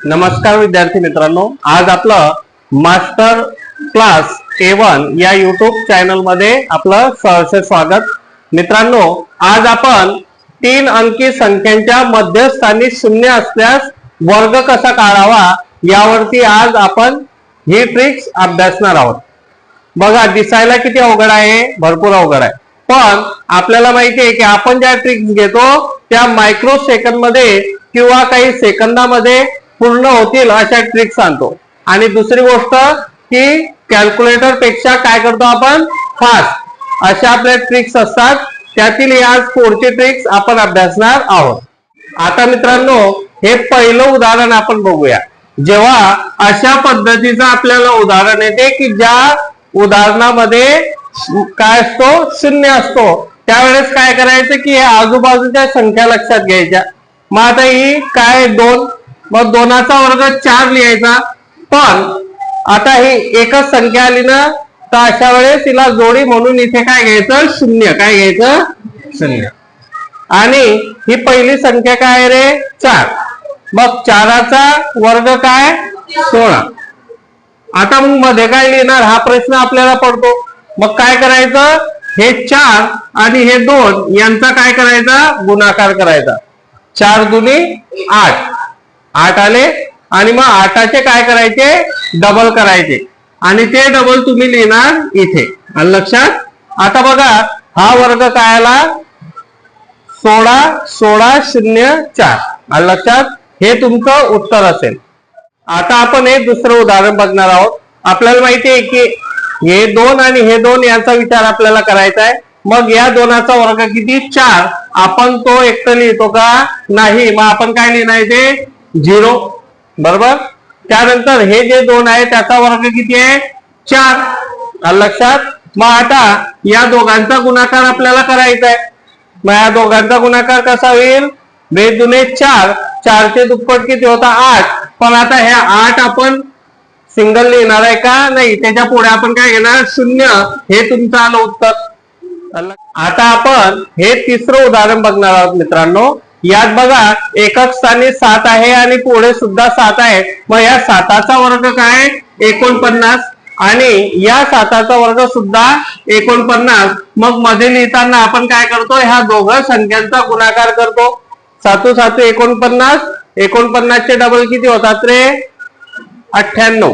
नमस्कार विद्यार्थी मित्रांनो आज आपलं मास्टर क्लास ए वन या युट्यूब चॅनलमध्ये आपलं सहर्ष स्वागत. मित्रांनो आज आपण तीन अंकी संख्यांच्या मध्यस्थानी शून्य असल्यास वर्ग कसा काढावा यावरती आज आपण ही ट्रिक्स अभ्यासणार आहोत. बघा दिसायला किती अवघड आहे भरपूर अवघड आहे. पण आपल्याला माहिती आहे की आपण ज्या ट्रिक्स घेतो त्या मायक्रो सेकंदमध्ये किंवा काही सेकंदामध्ये पूर्ण होतील अशा ट्रिक्स आणतो आणि दुसरी गोष्ट की कॅल्क्युलेटरपेक्षा काय करतो आपण? फास्ट अशा आपल्या ट्रिक्स असतात. त्यातील आज पुढचे ट्रिक्स आपण अभ्यासणार आहोत. आता मित्रांनो हे पहिलं उदाहरण आपण बघूया. जेव्हा अशा पद्धतीचं आपल्याला उदाहरण येते की ज्या उदाहरणामध्ये काय असतो? शून्य असतो. त्यावेळेस काय करायचं की आजूबाजूच्या संख्या लक्षात घ्यायच्या. मग आता ही काय? दोन. मग दोनाचा वर्ग चार लिहायचा. पण आता ही एकच संख्या आली ना तर अशा वेळेस तिला जोडी म्हणून इथे काय घ्यायचं? शून्य. काय घ्यायचं? शून्य. आणि ही पहिली संख्या काय आहे रे? चार. मग चाराचा वर्ग काय? सोळा. आता मग मध्ये काय लिहिणार? हा प्रश्न आपल्याला पडतो. मग काय करायचं? हे चार आणि हे दोन यांचा काय करायचा? गुणाकार करायचा. चार दुनी आठ. आठ आले आणि मग आठाचे काय करायचे? डबल करायचे. आणि ते डबल तुम्ही लिहिणार इथे. आलं लक्षात? आता बघा हा वर्ग काय आला? सोळा सोळा शून्य चार. लक्षात? हे तुमचं उत्तर असेल. आता आपण हे दुसरं उदाहरण बघणार आहोत. आपल्याला माहिती आहे की हे दोन आणि हे दोन यांचा विचार आपल्याला करायचा आहे. मग या दोनाचा वर्ग किती? चार. आपण तो एकटं लिहितो का? नाही. मग आपण काय लिहिणार ते झिरो बरोबर? त्यानंतर हे जे दोन आहे त्याचा वर्ग किती आहे? चार. लक्षात? मग आता या दोघांचा गुणाकार आपल्याला करायचा आहे. मग या दोघांचा गुणाकार कसा होईल? बे दुने चार. चारचे दुप्पट किती होता? आठ. पण आता ह्या आठ आपण सिंगल लिहिणार आहे का? नाही. त्याच्या पुढे आपण काय घेणार? शून्य. हे तुमचं आलं उत्तर. आता आपण हे तिसरं उदाहरण बघणार आहोत मित्रांनो. यात बघा एकक स्थानी सात आहे आणि पुढे सुद्धा सात आहे. मग या साताचा वर्ग काय? एकोणपन्नास. आणि या साताचा वर्ग सुद्धा एकोणपन्नास. मग मध्ये लिहिताना आपण काय करतो? ह्या दोघं संख्यांचा गुणाकार करतो. सातू सातू एकोणपन्नास. एकोणपन्नासचे डबल किती होतात रे? अठ्ठ्याण्णव.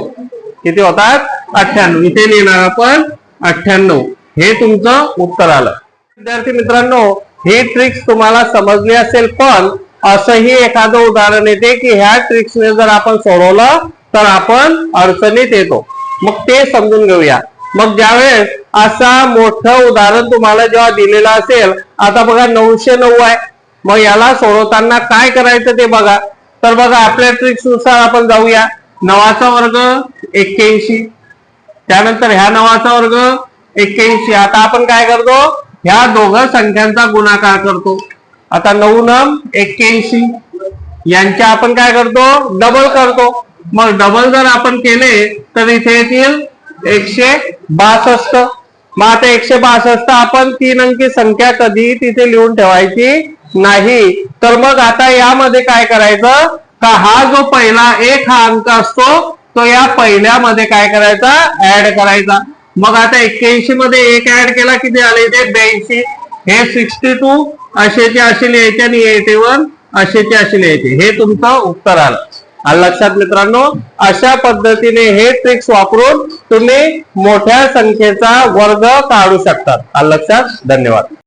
किती होतात? अठ्ठ्याण्णव. इथे लिहिणार आपण अठ्ठ्याण्णव. हे तुमचं उत्तर आलं. विद्यार्थी मित्रांनो ही ट्रिक्स तुम्हाला समजली असेल पण असंही एखादं उदाहरण येते की ह्या ट्रिक्सने जर आपण सोडवलं तर आपण अडचणीत येतो. मग ते समजून घेऊया. मग ज्यावेळेस असा मोठं उदाहरण तुम्हाला जेव्हा दिलेलं असेल आता बघा नऊशे नऊ आहे. मग याला सोडवताना काय करायचं ते बघा. तर बघा आपल्या ट्रिक्सनुसार आपण जाऊया. नवाचा वर्ग एक्क्याऐंशी. त्यानंतर ह्या नवाचा वर्ग एक्क्याऐंशी. आता आपण काय करतो? ह्या दोघं संख्यांचा गुणाकार करतो. आता नऊ नम एक्क्याऐंशी. यांच्या आपण काय करतो? डबल करतो. मग डबल जर आपण केले तर इथे येतील एकशे बासष्ट. मग आता एकशे बासष्ट आपण तीन अंकी संख्या कधी तिथे लिहून ठेवायची नाही. तर मग आता यामध्ये काय करायचं? का हा जो पहिला एक हा अंक असतो तो या पहिल्यामध्ये काय करायचा? ऍड करायचा. मग आता एक्क्याऐंशी मध्ये एक ऍड केला किती आले? ते ब्याऐंशी. हे सिक्स्टी टू असेचे असे लिहायचे आणि एटी वन असेचे असे लिहायचे हे तुमचं उत्तर आलं. लक्षात मित्रांनो अशा पद्धतीने हे ट्रिक्स वापरून तुम्ही मोठ्या संख्येचा वर्ग काढू शकतात. लक्षात धन्यवाद.